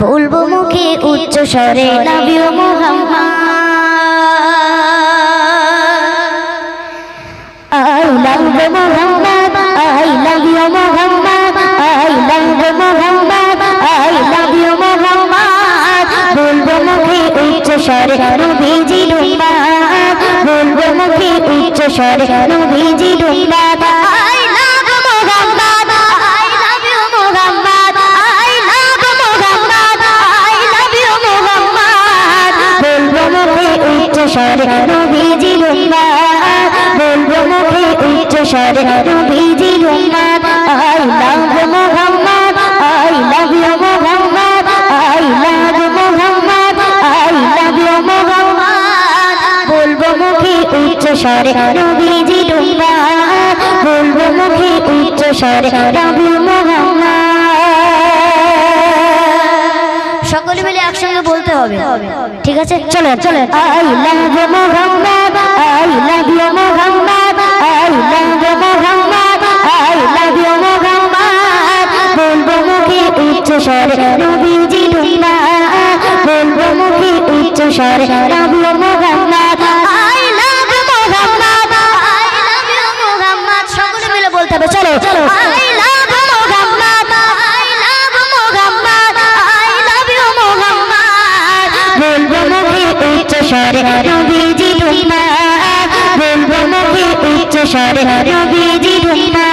বলব মুখে উচ্চ স্বরে নবীও Mohammad I love you Muhammad I love you Muhammad I love you Muhammad বলব মুখে উচ্চ স্বরে নবীজি দুম্বাদ বলব মুখে উচ্চ স্বরে নবীজি দুম্বাদ স্বরে নবীজি দুম্বাদ বলব মুখে উচ্চ স্বরে নবীজি love you Muhammad I love you Muhammad I love you Muhammad I love you বলব মুখে উচ্চ স্বরে বলব মুখে উচ্চ স্বরে মোহাম্মদ। সকলে মিলে একসঙ্গে বলতে হবে ঠিক আছে চলে চলে I love you Mohammad I love you Mohammad I love you Mohammad I love you Mohammad বলব মুখে উচ্চ স্বরে নবীজি দুম্বাদ বলব মুখে উচ্চ স্বরে স্বরে নবীজি দুম্বাদ বলব মুখে উচ্চ স্বরে নবীজি দুম্বাদ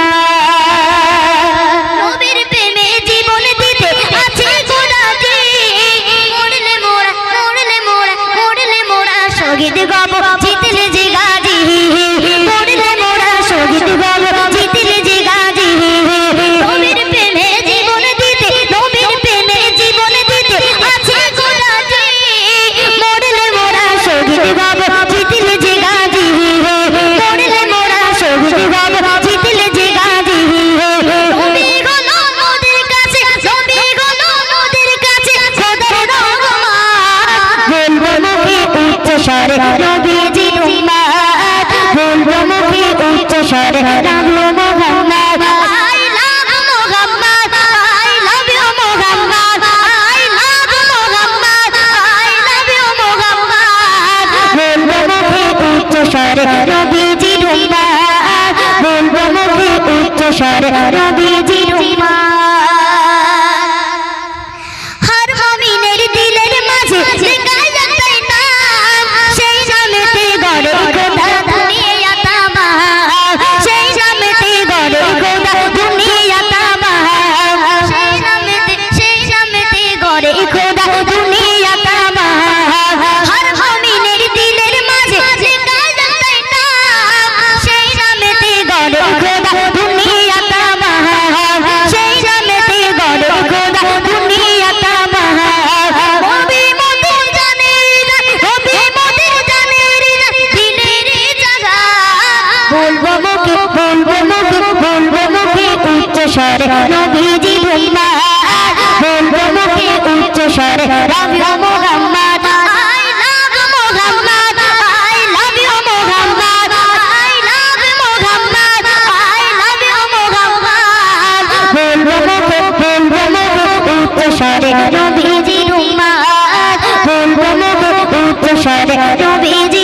স্বরে নবীজি উম্মাদ বলব মুখে উচ্চ স্বরে নবী Muhammad I love Muhammad I love you Muhammad I love Muhammad I love you Muhammad. বলব মুখে উচ্চ স্বরে নবীজি উম্মাদ বলব মুখে উচ্চ স্বরে নবীজি উম্মাদ স্বরে নবীজি দুম্বাদ বলব মুখে উচ্চ স্বরে রবি Mohammad I love Mohammad I love Mohammad I love Mohammad I love Mohammad. বলব মুখে বলব মুখে উচ্চ স্বরে নবীজি দুম্বাদ বলব মুখে উচ্চ স্বরে নবীজি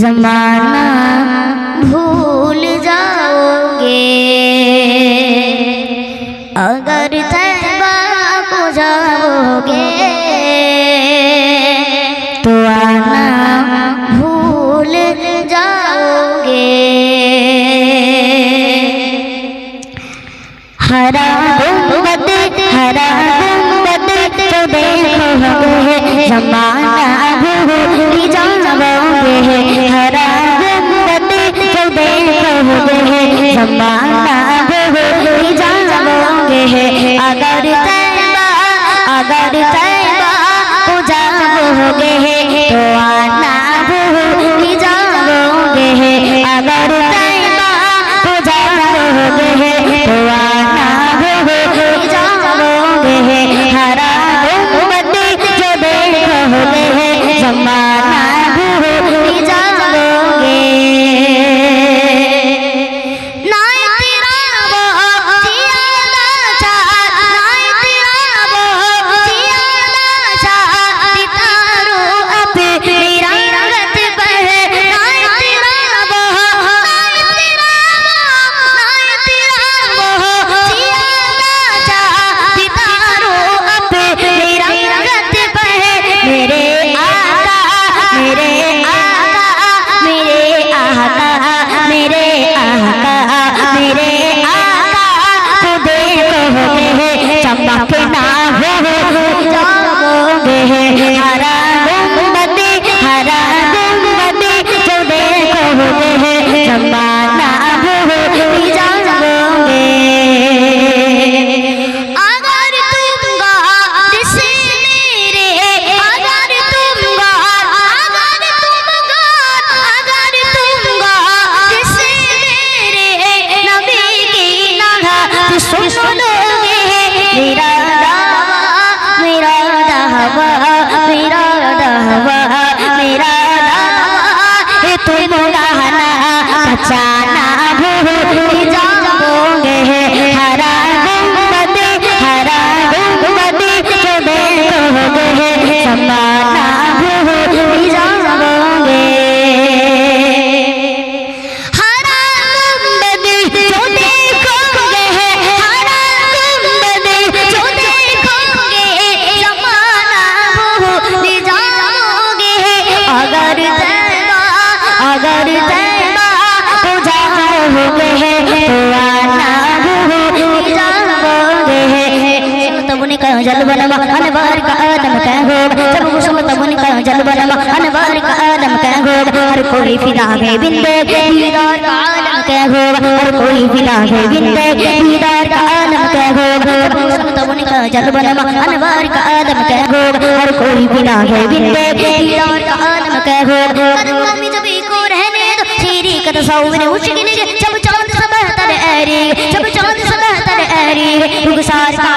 जमाना भूल जाओगे अगर तैबा को जाओगे तो आना भूल जाओगे हरा गुंबद हरा गुंबद तो देखोगे जमाना भूल जाओगे हरा गुंबद तो देखोगे जमाना भूल जाओगे अगर तैबा अगर तैबा को जाओगे तो आना भूल जाओगे अगर আশা का अनवार का आदम का हो जब कुसुम तबुनी का जल बनवा अनवार का आदम का हो हर कोई फिदा है बिंदे दीदार का आलम का हो हर कोई फिदा है बिंदे दीदार का आलम का हो जब कुसुम तबुनी का जल बनवा अनवार का आदम का हो हर कोई फिदा है बिंदे दीदार का आलम का हो कदम कमी जब को रहने दो तेरी का तस्वीर मुश्किल जब चाँद सबह तर ऐरी जब चाँद सबह तर ऐरी का